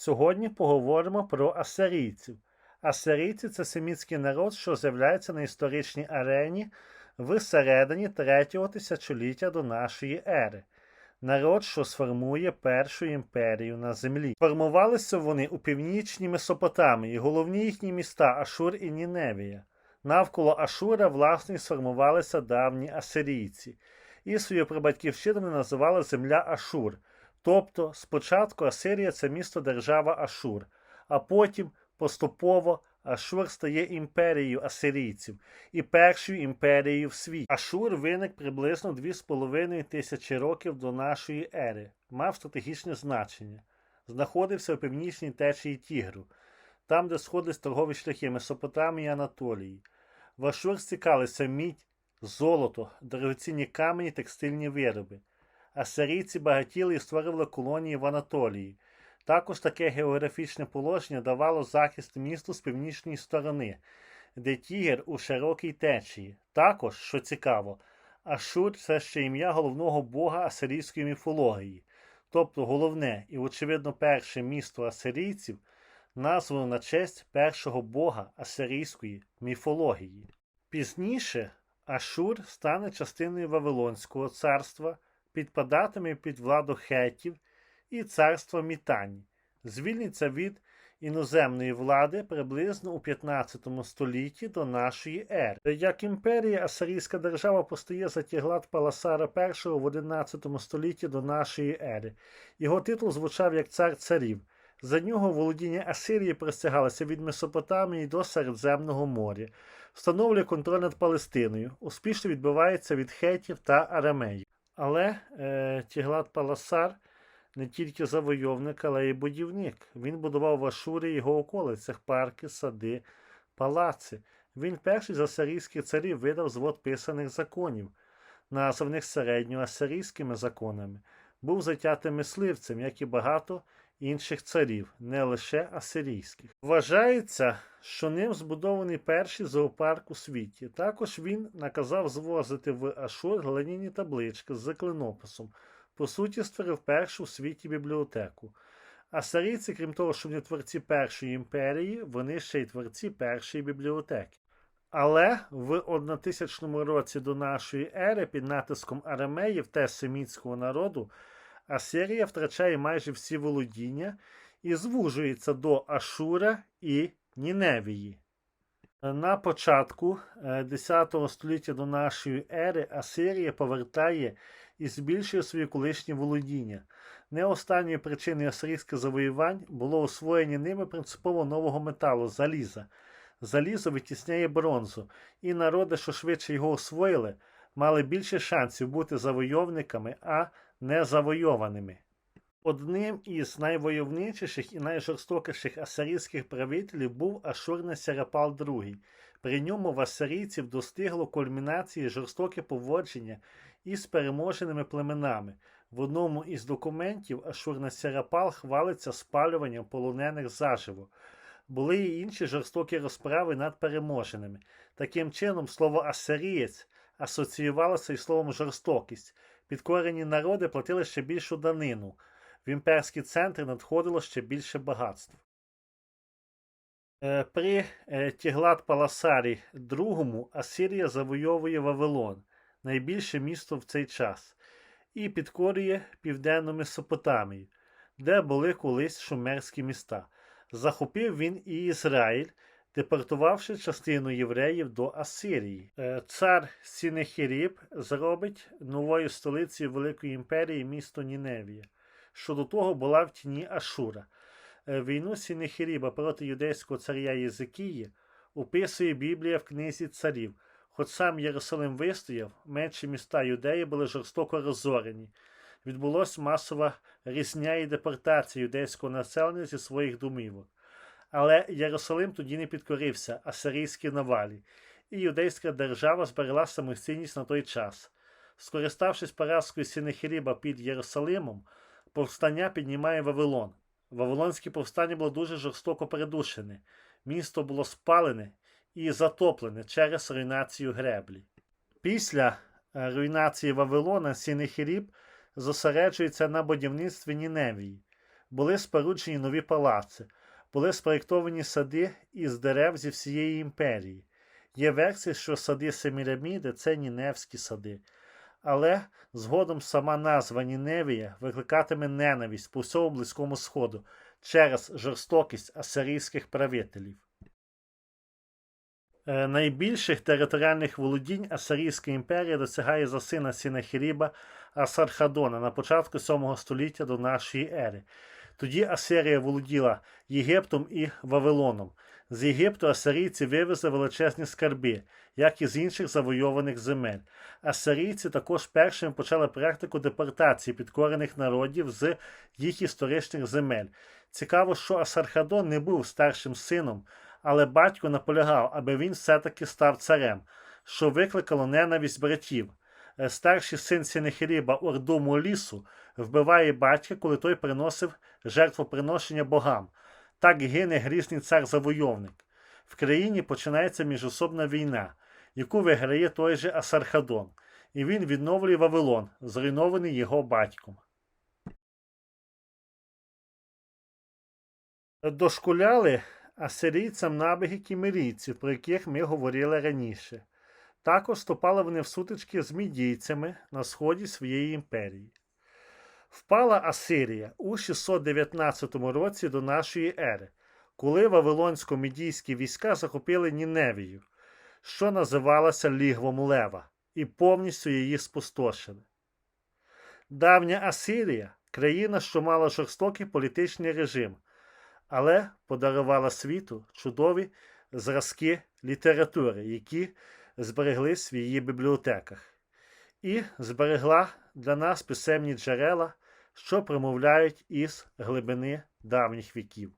Сьогодні поговоримо про асирійців. Асирійці це семітський народ, що з'являється на історичній арені в середині третього тисячоліття до нашої ери. Народ, що сформує першу імперію на землі. Формувалися вони у північній Месопотамії, головні їхні міста Ашур і Ніневія. Навколо Ашура, власне, сформувалися давні асирійці, і свою прабатьківщину називали земля Ашур. Тобто, спочатку Асирія це місто держава Ашур, а потім поступово Ашур стає імперією асирійців і першою імперією в світі. Ашур виник приблизно 2,5 тисячі років до нашої ери, мав стратегічне значення. Знаходився у північній течії Тігру, там, де сходились торгові шляхи Месопотамії і Анатолії. В Ашур стікалися мідь, золото, дорогоцінні камені, текстильні вироби. Асирійці багатіли і створювали колонії в Анатолії. Також таке географічне положення давало захист місту з північної сторони, де Тігр у широкій течії. Також, що цікаво, Ашур це ще ім'я головного бога асирійської міфології, тобто головне і, очевидно, перше місто асирійців названо на честь першого бога асирійської міфології. Пізніше Ашур стане частиною Вавилонського царства, підпадатиме під владу хетів і царства Мітані, звільниться від іноземної влади приблизно у 15 столітті до нашої ери. Як імперія, Асирійська держава постає за тяглат Паласара І в 11 столітті до нашої ери. Його титул звучав як цар царів. За нього володіння Асирії простягалося від Месопотамії до Середземного моря, встановлює контроль над Палестиною, успішно відбивається від хетів та арамеїв. Але е, Тіглат Паласар не тільки завойовник, але й будівник. Він будував в Ашурі і його околицях парки, сади, палаци. Він перший з асирійських царів видав звод писаних законів, названих середньоасирійськими законами. Був затятим мисливцем, як і багато інших царів, не лише асирійських. Вважається, що ним збудований перший зоопарк у світі. Також він наказав звозити в Ашур глиняні таблички з клинописом. По суті, створив першу у світі бібліотеку. Асирійці, крім того, що вони творці першої імперії, вони ще й творці першої бібліотеки. Але в 1000 році до нашої ери під натиском арамеїв та семітського народу Асирія втрачає майже всі володіння і звужується до Ашура і Ніневії. На початку 10 століття до нашої ери Асирія повертає і збільшує свої колишні володіння. Не останньою причиною асирійських завоювань було освоєння ними принципово нового металу заліза. Залізо витісняє бронзу, і народи, що швидше його освоїли, мали більше шансів бути завойовниками, а не завойованими. Одним із найвойовничіших і найжорстокіших асирійських правителів був Ашурний Серапал II. При ньому в асирійців достигло кульмінації жорстоке поводження із переможеними племенами. В одному із документів Ашурний Серапал хвалиться спалюванням полонених заживо. Були й інші жорстокі розправи над переможеними. Таким чином, слово асирієць асоціювалося із словом жорстокість. Підкорені народи платили ще більшу данину. В імперські центри надходило ще більше багатств. Е, При е, Тіглат Паласарі II Асирія завойовує Вавилон, найбільше місто в цей час, і підкорює південну Месопотамію, де були колись шумерські міста. Захопив він і Ізраїль, депортувавши частину євреїв до Асирії. Е, Цар Сінехіріб зробить новою столицею Великої імперії місто Ніневія, що до того була в тіні Ашура. Е, Війну Сінехіріба проти юдейського царя Єзикії описує Біблія в книзі царів. Хоч сам Єрусалим вистояв, менші міста юдеї були жорстоко розорені. Відбулася масова різня і депортація юдейського населення зі своїх домівок. Але Єрусалим тоді не підкорився асирійській навалі, і юдейська держава зберегла самостійність на той час. Скориставшись поразкою Сінехіріба під Єрусалимом, повстання піднімає Вавилон. Вавилонське повстання було дуже жорстоко передушене. Місто було спалене і затоплене через руйнацію греблі. Після е, руйнації Вавилона Сінехіріб зосереджується на будівництві Ніневії. Були споруджені нові палаци, були спроєктовані сади із дерев зі всієї імперії. Є версія, що сади Семіраміди це Ніневські сади. Але згодом сама назва Ніневія викликатиме ненависть по всьому Близькому Сходу через жорстокість асирійських правителів. Е, Найбільших територіальних володінь Асирійська імперія досягає за сина Сінахіріба Асархадона на початку 7 століття до нашої ери. Тоді Асирія володіла Єгиптом і Вавилоном. З Єгипту асирійці вивезли величезні скарби, як і з інших завойованих земель. Асирійці також першими почали практику депортації підкорених народів з їх історичних земель. Цікаво, що Асархадон не був старшим сином, але батько наполягав, аби він все-таки став царем, що викликало ненависть братів. Е, Старший син Сінехіріба Ордуму лісу вбиває батька, коли той приносив жертвоприношення богам. Так гине грізний цар-завойовник. В країні починається міжособна війна, яку виграє той же Асархадон, і він відновлює Вавилон, зруйнований його батьком. Дошкуляли асирійцям набіги кімерійців, про яких ми говорили раніше. Також вступали вони в сутички з мідійцями на сході своєї імперії. Впала Асирія у 619 році до нашої ери, коли вавилонсько-мідійські війська захопили Ніневію, що називалася Лігвом Лева, і повністю її спустошили. Давня Асирія країна, що мала жорстокий політичний режим, але подарувала світу чудові зразки літератури, які збереглись в її бібліотеках, і зберегла для нас писемні джерела, що промовляють із глибини давніх віків.